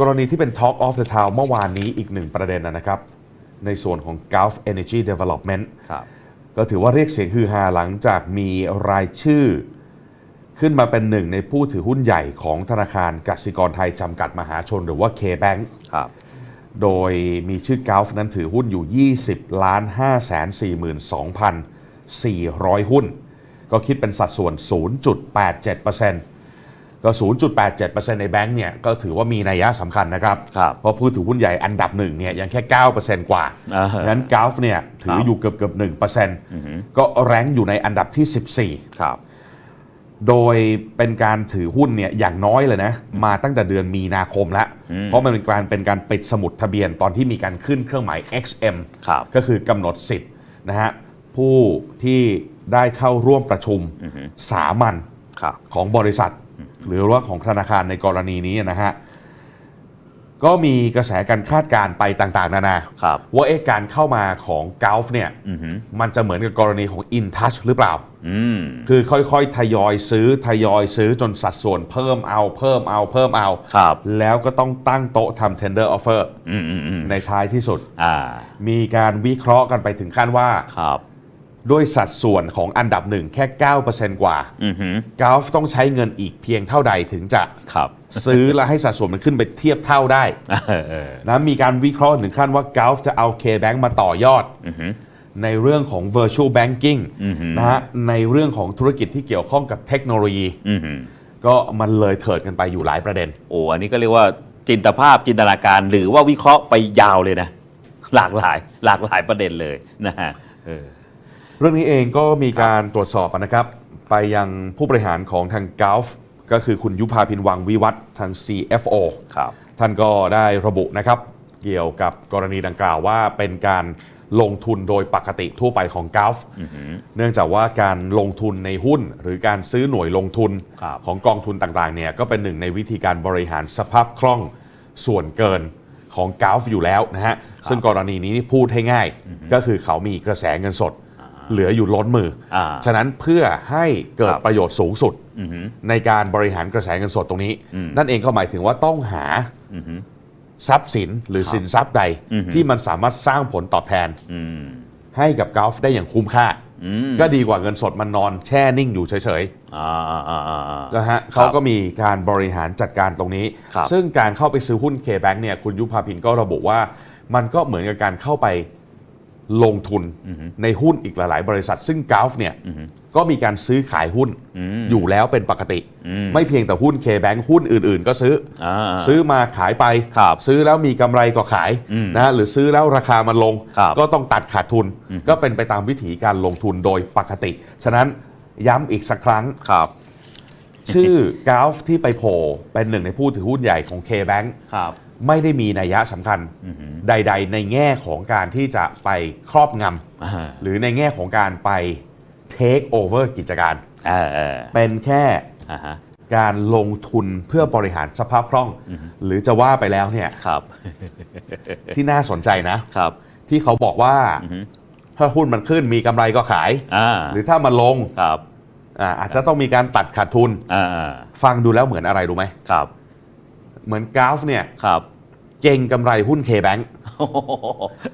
กรณีที่เป็น Talk of the Town เมื่อวานนี้อีกหนึ่งประเด็นนะครับ ในส่วนของ Gulf Energy Development ครับก็ถือว่าเรียกเสียงฮือฮาหลังจากมีรายชื่อ ขึ้นมาเป็นหนึ่งในผู้ถือหุ้นใหญ่ของธนาคารกสิกรไทยจำกัดมหาชนหรือว่า K-Bank ครับโดยมีชื่อ Gulf นั้นถือหุ้นอยู่ 20 ล้าน 5 4 2 400 หุ้น ก็คิดเป็นสัดส่วน 0.87% ก็ 0.87%ในแบงก์เนี่ยก็ถือว่ามีนัยยะสำคัญนะครับ ครับเพราะผู้ถือหุ้นใหญ่อันดับหนึ่งเนี่ยยังแค่ 9%กว่าอ่าฮะงั้น Gulf เนี่ยถือครับอยู่เกือบเกือบๆอือฮึ1%ก็แรงอยู่ในอันดับที่14ครับโดยเป็นการถือหุ้นเนี่ยอย่างน้อยเลยนะ มาตั้งแต่เดือนมีนาคมแล้ว อืม เพราะมันเป็นการเป็นการปิดสมุดทะเบียนตอนที่มีการขึ้นเครื่องหมาย XM ครับ ก็คือกำหนดสิทธิ์นะฮะผู้ที่ได้เข้าร่วมประชุมอือฮึ สามัญ ครับ ของบริษัท หรือว่าของธนาคารในกรณีนี้นะฮะก็มีกระแสการคาดการณ์ไปต่าง ๆ นานา ครับ ว่าเอ๊ะการเข้ามาของ Gulf เนี่ยอือฮึมันจะเหมือนกับกรณีของ InTouch หรือเปล่า อืม คือค่อยๆ ทยอยซื้อทยอยซื้อจนสัดส่วนเพิ่มเอาเพิ่มเอาเพิ่มเอา ครับ แล้วก็ต้องตั้งโต๊ะทำ tender offer อืมอืมอืมในท้ายที่สุด อ่า มีการวิเคราะห์กันไปถึงขั้นว่า ครับ ด้วยสัดส่วนของอันดับหนึ่งแค่ 9%กว่าอือฮึก l f ต้องใช้เงินอีกเพียงเท่าใดถึงจะครับซื้อและให้สัดส่วนมันขึ้นไปเทียบเท่าได้เออเออนะมีการวิเคราะห์ถึงขั้นว่า Gulf จะเอา K-Bank มาต่อยอด อือฮึในเรื่องของ virtual banking อือฮึนะฮะในเรื่องของธุรกิจที่เกี่ยวข้องกับเทคโนโลยี อือฮึก็มันเลยเถิดกันไปอยู่หลายประเด็น โอ้ อันนี้ก็เรียกว่าจินตภาพจินตนาการหรือว่าวิเคราะห์ไปยาวเลยนะ หลากหลาย หลากหลายประเด็นเลยนะฮะเออเรื่องนี้เองก็มีการตรวจสอบนะครับ ไปยังผู้บริหารของทาง Gulf ก็คือคุณยุพาพินวังวิวัฒน์ทาง CFO ครับท่านก็ได้ระบุนะครับ เกี่ยวกับกรณีดังกล่าวว่าเป็นการลงทุนโดยปกติทั่วไปของ Gulf อือฮึเนื่องจากว่าการลงทุนในหุ้น หรือการซื้อหน่วยลงทุนครับของกองทุนต่างๆเนี่ยก็เป็นหนึ่งในวิธีการบริหารสภาพคล่องส่วนเกินของ Gulf อยู่แล้วนะฮะซึ่งกรณีนี้นี่พูดให้ง่ายก็คือเขามีกระแสเงินสด เหลืออยู่ล้นมือออ่าฉะนั้นเพื่อให้เกิดครับประโยชน์สูงสุดอือฮึในการบริหารกระแสเงินสดตรงนี้อืมนั่นเองก็หมายถึงว่าต้องหาอือฮึทรัพย์สินหรือครับสินทรัพย์ใดอือฮึที่มันสามารถสร้างผลตอบแทนอืมให้กับกอล์ฟได้อย่างคุ้มค่าอืมก็ดีกว่าเงินสดมันนอนแช่นิ่งอยู่เฉยอ่าอ่าอ่าอ่าๆนะฮะเขาก็มีการบริหารจัดการตรงนี้ครับซึ่งการเข้าไปซื้อหุ้น K-Bank เนี่ยคุณยุพาพินก็ระบุว่า มันก็เหมือนกับการเข้าไป ลงทุนอือฮึในหุ้นอีกหลาย ๆ บริษัท ซึ่งกอล์ฟเนี่ยอือฮึก็มีการซื้อขายหุ้นอืมอยู่แล้วเป็นปกติอืมไม่เพียงแต่หุ้น K-Bank หุ้นอื่น ๆ ก็ซื้ออ่าอซื้อมาขายไปครับซื้อแล้วมีกำไรก็ขายอืมนะฮะหรือซื้อแล้วราคามันลงครับก็ต้องตัดขาดทุนอืมก็เป็นไปตามวิถีการลงทุนโดยปกติ ฉะนั้นย้ำอีกสักครั้งครับชื่อกาฟที่ไปโผล่เป็นหนึ่งในผู้ถือหุ้นใหญ่ของ K-Bank ครับ ไม่ได้มีนัยยะสำคัญอือฮึใด ๆ ในแง่ของการที่จะไปครอบงอ่าำหรือในแง่ของการไป take over กิจการ เออเออเป็นแค่อ่าฮะ การลงทุนเพื่อบริหารสภาพคล่อง อือฮึ หรือจะว่าไปแล้วเนี่ยครับ ที่น่าสนใจนะ ครับที่เขาบอกว่าอือฮึถ้าหุ้นมันขึ้นมีกำไรก็ขาย อ่าหรือถ้ามันลงครับอาอาจจะต้องมีการตัดขาดทุน อ่าอ่าฟังดูแล้วเหมือนอะไรรู้ไหม ครับ เหมือนกราฟเนี่ยครับ เก่งกำไรหุ้น K-Bank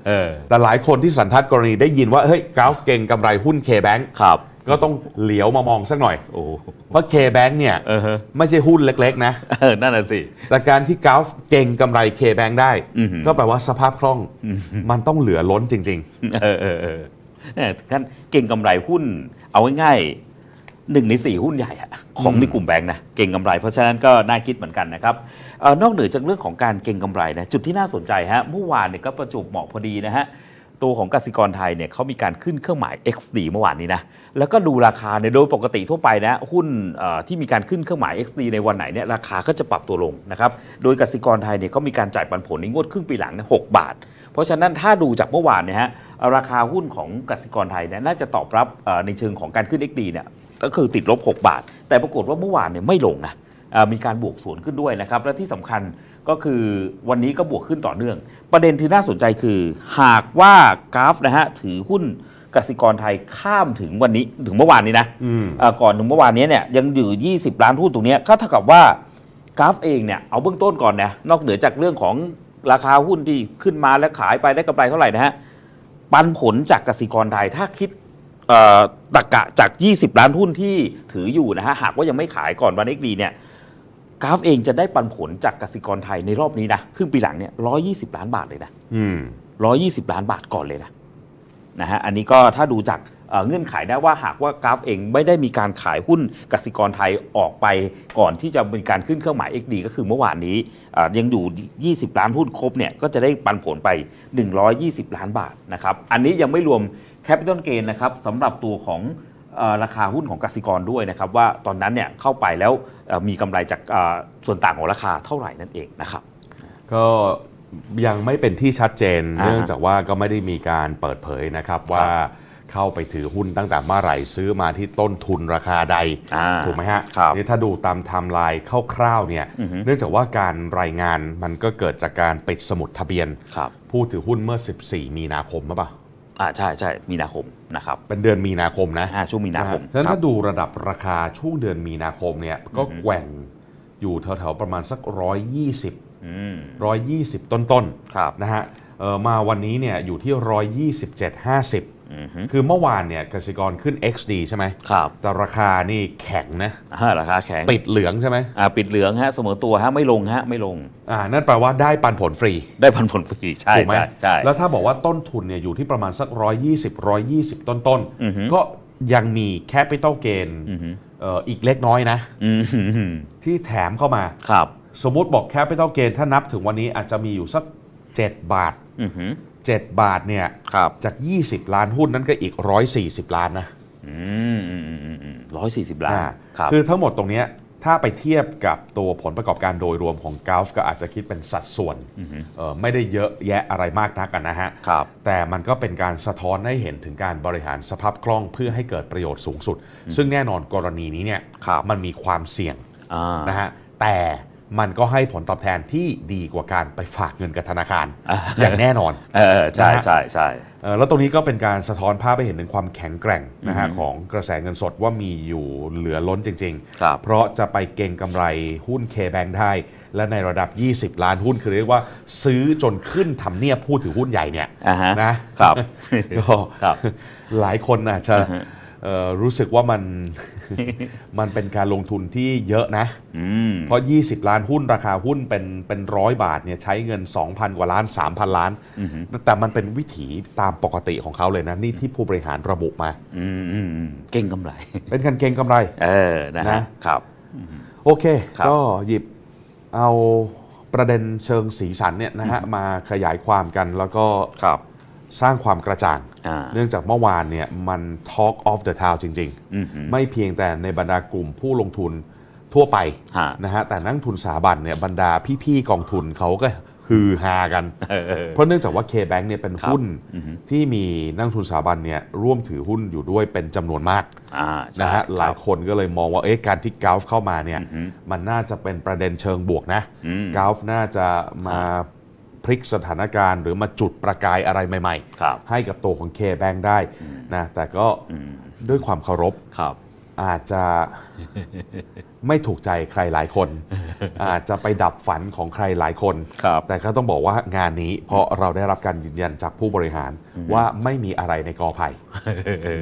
เออ แต่หลายคนที่สันทัดกรณีได้ยินว่า เฮ้ยกราฟเก่งกำไรหุ้น K-Bank ครับ ก็ต้องเหลียวมามองสักหน่อย โอ้เพราะ K-Bank เนี่ยเออฮะไม่ใช่หุ้นเล็กๆนะ เออ นั่นน่ะสิ แต่การที่กราฟเก่งกำไร K-Bank ได้ อือหือ ก็แปลว่าสภาพคล่องมันต้องเหลือล้นจริง เออเออเออเออท่านเก่งกำไรหุ้น เอาง่ายๆหนึ่งในสี่หุ้นใหญ่อะของอืมในกลุ่มแบงค์นะ เก่งกำไร เพราะฉะนั้นก็น่าคิดเหมือนกันนะครับเออ นอกเหนือจากเรื่องของการเก่งกำไรนะจุดที่น่าสนใจฮะเมื่อวานเนี่ยก็ประจบเหมาะพอดีนะฮะตัวของกสิกรไทยเนี่ยเขามีการขึ้นเครื่องหมาย XD เมื่อวานนี้นะแล้วก็ดูราคาเนี่ยโดยปกติทั่วไปนะหุ้นที่มีการขึ้นเครื่องหมาย XD ในวันไหนเนี่ยราคาก็จะปรับตัวลงนะครับโดยกสิกรไทยเนี่ยเขามีการจ่ายปันผลในงวดครึ่งปีหลังเนี่ยหบาท เพราะฉะนั้นถ้าดูจากเมื่อวานเนี่ยฮะราคาหุ้นของกสิกรไทยเนี่ยน่าจะตอบรับในเชิงของการขึ้น XD เนี่ยก็คือติดลบ 6 บาท แต่ปรากฏว่าเมื่อวานเนี่ยไม่ลงนะ มีการบวกสวนขึ้นด้วยนะครับและที่สำคัญก็คือวันนี้ก็บวกขึ้นต่อเนื่อง ประเด็นที่น่าสนใจคือ หากว่ากราฟนะฮะถือหุ้นกสิกรไทยข้ามถึงวันนี้ถึงเมื่อวานนี้นะๆอืมเอ่อก่อนถึงเมื่อวานนี้เนี่ยยังอยู่ 20 ล้านหุ้นตรงเนี้ยก็เท่ากับว่ากราฟเองเนี่ยเอาเบื้องต้นก่อนนะนอกเหนือจากเรื่องของราคาหุ้นที่ขึ้นมาแล้วขายไปได้กำไรเท่าไหร่นะฮะปันผลจากกสิกรไทยถ้าคิดเอ่อตะกะจาก 20 ล้านหุ้นที่ถืออยู่นะฮะหากว่ายังไม่ขายก่อนวันเอ็กดีเนี่ย กราฟเองจะได้ปันผลจากกสิกรไทยในรอบนี้นะครึ่งปีหลังเนี่ย120ล้านบาทเลยนะอืม120ล้านบาทก่อนเลยนะนะฮะอันนี้ก็ถ้าดูจากเอ่อเงื่อนไขได้ว่าหากว่ากราฟเองไม่ได้มีการขายหุ้นกสิกรไทยออกไปก่อนที่จะมีการขึ้นเครื่องหมาย XD ก็คือเมื่อวานนี้เอ่อยังอยู่ 20 ล้านหุ้นครบเนี่ยก็จะได้ปันผลไป 120 ล้านบาทนะครับอันนี้ยังไม่รวมแคปิตอลเกนนะครับสำหรับตัวของเอ่อ ราคาหุ้นของกสิกรด้วยนะครับว่าตอนนั้นเนี่ยเข้าไปแล้วเอ่อมีกำไรจากเอ่อส่วนต่างของราคาเท่าไหร่นั่นเองนะครับ ก็ยังไม่เป็นที่ชัดเจนอ่าเนื่องจากว่าก็ไม่ได้มีการเปิดเผยนะครับว่าเข้าไปถือหุ้นตั้งแต่เมื่อไหร่ซื้อมาที่ต้นทุนราคาใดอ่าถูกไหมฮะครับนี่ถ้าดูตามไทม์ไลน์คร่าวๆเนี่ยอือฮึเนื่องจากว่าการรายงานมันก็เกิดจากการปิดสมุดทะเบียนครับผู้ถือหุ้นเมื่อ 14 มีนาคมหรือเปล่า อ่าใช่ใช่มีนาคมนะครับเป็นเดือนมีนาคมนะอ่าช่วงมีนาคมฉะนั้นครัถ้าบดูระดับราคาช่วงเดือนมีนาคมเนี่ยก็อือฮึแกว่งอยู่แถวๆประมาณสัก120อืม120ต้นครับๆนะฮะเอ่อมาวันนี้เนี่ยอยู่ที่127.50อือฮึ คือเมื่อวานเนี่ยกสิกรขึ้น XD ใช่ไหมครับ แต่ราคานี่แข็งนะอ่าราคาแข็งปิดเหลืองใช่ไหมอ่าปิดเหลืองฮะเสมอตัวฮะไม่ลงฮะไม่ลงอ่านั่นแปลว่าได้ปันผลฟรี ได้พันผลฟรีใช่ถูกไหมใช่ใช่แล้วถ้าบอกว่าต้นทุนเนี่ยอยู่ที่ประมาณสัก120 120ต้นอือฮึๆก็ยังมีแคปิตอลเกนอือฮึอีกเล็กน้อยนะอืมฮึที่แถมเข้ามาครับ สมมุติบอกแคปิตอลเกนถ้านับถึงวันนี้อาจจะมีอยู่สัก7บาทอือฮึ 7 บาทเนี่ยครับจาก 20 ล้านหุ้นนั้นก็อีก 140 ล้านนะอืมอืมอืมอืมอืมร้อยสี่สิบล้านอ่าครับคือทั้งหมดตรงเนี้ยถ้าไปเทียบกับตัวผลประกอบการโดยรวมของก u ฟก็อาจจะคิดเป็นสัดส่วนอือฮึเอ่อไม่ได้เยอะแยะอะไรมากนักกันนะฮะครับแต่มันก็เป็นการสะท้อนให้เห็นถึงการบริหารสภาพคล่องเพื่อให้เกิดประโยชน์สูงสุด ซึ่งแน่นอนกรณีนี้เนี่ยครับมันมีความเสี่ยงอ่านะฮะแต่ มันก็ให้ผลตอบแทนที่ดีกว่าการไปฝากเงินกับธนาคารอ่าอย่างแน่นอนเออใช่นะฮะใช่ใช่เอ่อแล้วตรงนี้ก็เป็นการสะท้อนภาพให้เห็นถึงความแข็งแกร่งนะฮะอือฮึของกระแสเงินสดว่ามีอยู่เหลือล้นจริงๆครับเพราะจะไปเก็งกำไรหุ้น K-Bank ได้ และในระดับ 20 ล้านหุ้นคือเรียกว่าซื้อจนขึ้นทำเนียบผู้ถือหุ้นใหญ่เนี่ยอ่าฮะนะครับก็ครับหลายคนอาจจะอ่าฮะเอ่อรู้สึกว่ามัน มันเป็นการลงทุนที่เยอะนะอืมเพราะ 20 ล้านหุ้นราคาหุ้นเป็นเป็นร้อยบาทเนี่ยใช้เงิน 2,000 กว่าล้าน 3,000 ล้านอือฮึแต่มันเป็นวิถีตามปกติของเขาเลยนะ นี่ที่ผู้บริหารระบุมาอืมอืมอืมเก่งกำไร เป็นการเก็งกำไร เออนะฮะนะครับ โอเคครับก็หยิบเอาประเด็นเชิงสีสันเนี่ยนะฮะมาขยายความกันแล้วก็ครับ สร้างความกระจ่างอ่าเนื่องจากเมื่อวานเนี่ยมัน Talk of the Town จริงอือฮึๆไม่เพียงแต่ในบรรดากลุ่มผู้ลงทุนทั่วไปฮะนะฮะแต่นักลงทุนสถาบันเนี่ยบรรดาพี่ ๆ กองทุนเขาก็ฮือฮากันเออเออเพราะเนื่องจากว่า K-Bank เนี่ยเป็นครับหุ้นอือฮึที่มีนักลงทุนสถาบันเนี่ยร่วมถือหุ้นอยู่ด้วยเป็นจำนวนมากอ่าใช่นะฮะครับหลายคนก็เลยมองว่าเอ๊ะการที่ก u ฟเข้ามาเนี่ยอือฮึมันน่าจะเป็นประเด็นเชิงบวกนะอืมก u ฟน่าจะมาพ ลิกสถานการณ์หรือมาจุดประกายอะไรใหม่ครับ ๆ ให้กับตัวของ K-Bank ได้นะแต่ก็อืมด้วยความเคารพ ครับ อาจจะ ไม่ถูกใจใครหลายคน อาจจะไปดับฝันของใครหลายคน ครับ แต่ก็ต้องบอกว่างานนี้เพราะเราได้รับการยืนยันจากผู้บริหารว่าไม่มีอะไรในกอไผ่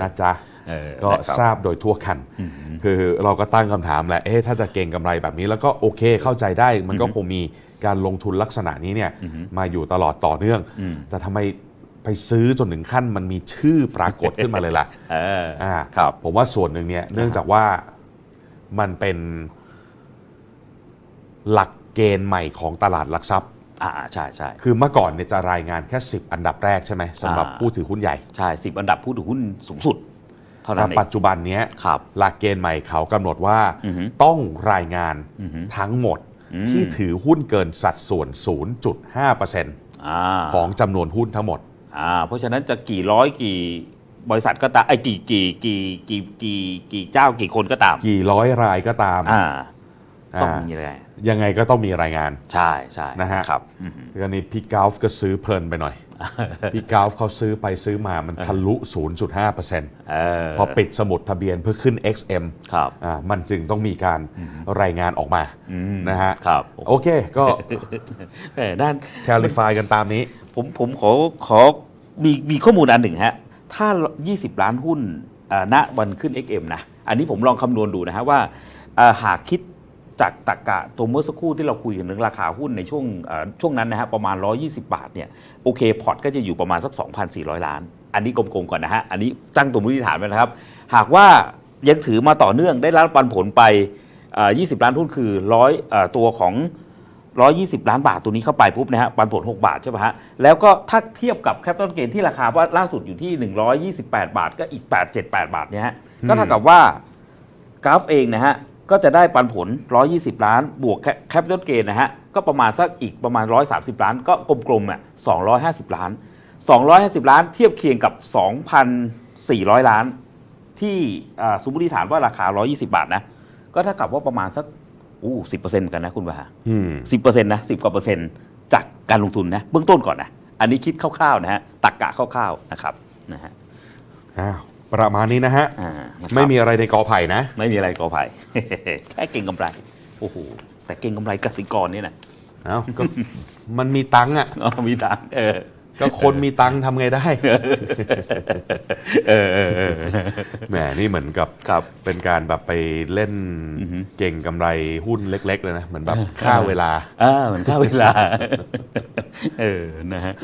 นะจ๊ะ เออก็นะครับ ทราบโดยทั่วกันอืมคือเราก็ตั้งคำถามแหละ เอ๊ะถ้าจะเก่งกำไรแบบนี้ แล้วก็โอเคเข้าใจได้ มันก็คงมี การลงทุนลักษณะนี้เนี่ยอือฮึมาอยู่ตลอดต่อเนื่องอืมแต่ทำไมไปซื้อจนถึงขั้นมันมีชื่อปรากฏขึ้นมาเลยล่ะเอออ่าครับผมว่าส่วนหนึ่งเนี่ยเนื่องจากว่ามันเป็นหลักเกณฑ์ใหม่ของตลาดหลักทรัพย์อ่าใช่ใช่คือเมื่อก่อนเนี่ยจะรายงานแค่ 10 อันดับแรกใช่ไหมสำหรับอ่าผู้ถือหุ้นใหญ่ ใช่สิบอันดับผู้ถือหุ้นสูงสุด เท่านั้แต่นเองปัจจุบันเนี้ยครับหลักเกณฑ์ใหม่เขากำหนดว่าอือฮึต้องรายงานอือฮึทั้งหมดอืม ที่ถือหุ้นเกินสัดส่วน 0.5%อ่าของจำนวนหุ้นทั้งหมดอ่าเพราะฉะนั้นจะกี่ร้อยกี่บริษัทก็ตามไอ้กี่กี่กี่กี่กี่กี่เจ้ากี่คนก็ตาม กี่ร้อยรายก็ตามอ่า ต้องอ่ามีอะไรยังไงก็ต้องมีรายงานใช่ใช่นะฮะครับอือฮึก็นี่พี่กาฟก็ซื้อเพลินไปหน่อย พี่กาฟเขาซื้อไปซื้อมามันทะลุ 0.5%เออพอปิดสมุดทะเบียนเพื่อขึ้น XM ครับอ่ามันจึงต้องมีการรายงานออกมาอืมนะฮะครับโอเคก็แหมด้านแคลิฟายกันตามนี้ ผมผมขอขอมีมีข้อมูลอันหนึ่งฮะ ถ้า 20 ล้านหุ้นอ่าณวันขึ้น XM นะ อันนี้ผมลองคำนวณดูนะฮะว่าอ่าหากคิด จากตรกกะตัวเมื่อสักครู่ที่เราคุยกันเรื่องราคาหุ้นในช่วงช่วงนั้นนะฮะประมาณ 120 บาทเนี่ยโอเคพอร์ตก็จะอยู่ประมาณสัก 2,400 ล้าน อันนี้กลมๆก่อนนะฮะ อันนี้ตั้งตัวมูลฐานไว้นะครับ หากว่ายังถือมาต่อเนื่องได้รับปันผลไปอ่า20 ล้านหุ้นคือร้อยตัวของ 120 ล้านบาทตัวนี้เข้าไปปุ๊บนะฮะปันผล 6 บาทใช่ไหมฮะแล้วก็ถ้าเทียบกับแคปต a ลเกนที่ราคาว่าล่าสุดอยู่ที่ 128 บาทก็อีก 878 บาทเนี่ยฮะก็เท่ากับว่ากราฟเองนะฮะ ก็จะได้ปันผล 120 ล้าน บวกแคปต a ลเกนนะฮะ ก็ประมาณสักอีกประมาณ 130 ล้าน ก็กลมๆอะ250 ล้าน 250 ล้านเทียบเคียงกับ 2,400 ล้าน ที่อ่าสมมติฐานว่าราคา 120 บาทนะ ก็เท่ากับว่าประมาณสักอู้สิบเปอร์เซ็นต์กันนะคุณวาอืมสิบเปอร์เซ็นต์นะสิบกว่าเปอร์เซ็นต์จากการลงทุนนะเบื้องต้นก่อนนะ อันนี้คิดคร่าวๆนะฮะตักกะคร่าวๆนะครับนะฮะอ้าว ประมาณนี้นะฮะ อ่านะครับไม่มีอะไรในกอไผ่นะ ไม่มีอะไรกอไผ่ แค่เก่งกำไร โอ้โห แต่เก่งกำไรกสิกรนี่นะเอ้าก็ มันมีตังค์อะ อ๋อมีตังค์เออ ก็คนมีตังค์ทำไงได้ เออเออเออ แหมนี่เหมือนกับครับเป็นการแบบไปเล่นอือฮึ เก่งกำไรหุ้นเล็ก ๆ เลยนะ เหมือนแบบค่าเวลา อ่าเหมือนค่าเวลา เออ นะฮะ